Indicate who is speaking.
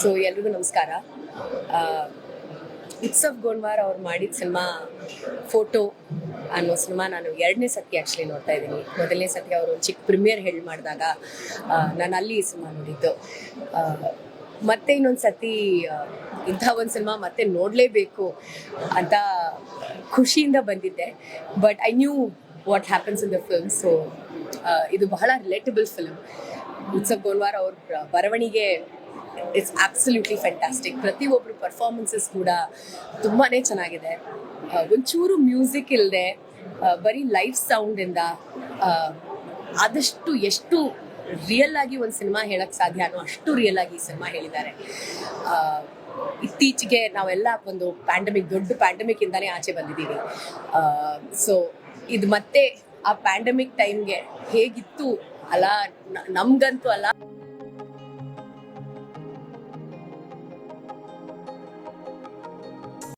Speaker 1: So ಎಲ್ರಿಗೂ ನಮಸ್ಕಾರ. ಉತ್ಸವ್ ಗೋಣ್ವಾರ್ ಅವ್ರು ಮಾಡಿದ ಸಿನಿಮಾ ಫೋಟೋ ಅನ್ನೋ ಸಿನಿಮಾ ನಾನು ಎರಡನೇ ಸತಿ ಆ್ಯಕ್ಚುಲಿ ನೋಡ್ತಾ ಇದ್ದೀನಿ. ಮೊದಲನೇ ಸತಿ ಅವರು ಚಿಕ್ಕ ಪ್ರೀಮಿಯರ್ ಹೇಳಿ ಮಾಡಿದಾಗ ನಾನು ಅಲ್ಲಿ ಈ ಸಿನಿಮಾ ನೋಡಿದ್ದು. ಮತ್ತೆ ಇನ್ನೊಂದು ಸತಿ ಇಂಥ ಒಂದು ಸಿನಿಮಾ ಮತ್ತೆ ನೋಡಲೇಬೇಕು ಅಂತ ಖುಷಿಯಿಂದ ಬಂದಿದ್ದೆ. But I knew what happens in the film so ಇದು ಬಹಳ ರಿಲೇಟಬಲ್ ಫಿಲ್ಮ್ ಉತ್ಸವ್ ಗೋಲ್ವಾರ್ ಅವ್ರ ಬರವಣಿಗೆ ಇಟ್ಸ್ ಆಬ್ಸಲ್ಯೂಟ್ಲಿ ಫ್ಯಾಂಟಾಸ್ಟಿಕ್ ಪ್ರತಿಯೊಬ್ಬರು ಪರ್ಫಾರ್ಮೆನ್ಸಸ್ ಕೂಡ ತುಂಬಾ ಚೆನ್ನಾಗಿದೆ. ಒಂಚೂರು ಮ್ಯೂಸಿಕ್ ಇಲ್ಲದೆ ಬರೀ ಲೈಫ್ ಸೌಂಡಿಂದ ಆದಷ್ಟು ಎಷ್ಟು ರಿಯಲ್ ಆಗಿ ಒಂದು ಸಿನಿಮಾ ಹೇಳಕ್ ಸಾಧ್ಯ ಅನ್ನೋ ಅಷ್ಟು ರಿಯಲ್ ಆಗಿ ಈ ಸಿನಿಮಾ ಹೇಳಿದ್ದಾರೆ. ಇತ್ತೀಚೆಗೆ ನಾವೆಲ್ಲ ಒಂದು ಪ್ಯಾಂಡಮಿಕ್ ದೊಡ್ಡ ಪ್ಯಾಂಡಮಿಕ್ ಇಂದಾನೇ ಆಚೆ ಬಂದಿದ್ದೀವಿ. ಸೊ ಇದು ಮತ್ತೆ ಆ ಪ್ಯಾಂಡಮಿಕ್ ಟೈಮ್ಗೆ ಹೇಗಿತ್ತು ಅಲ್ಲ ನಮ್ಗಂತೂ ಅಲ್ಲ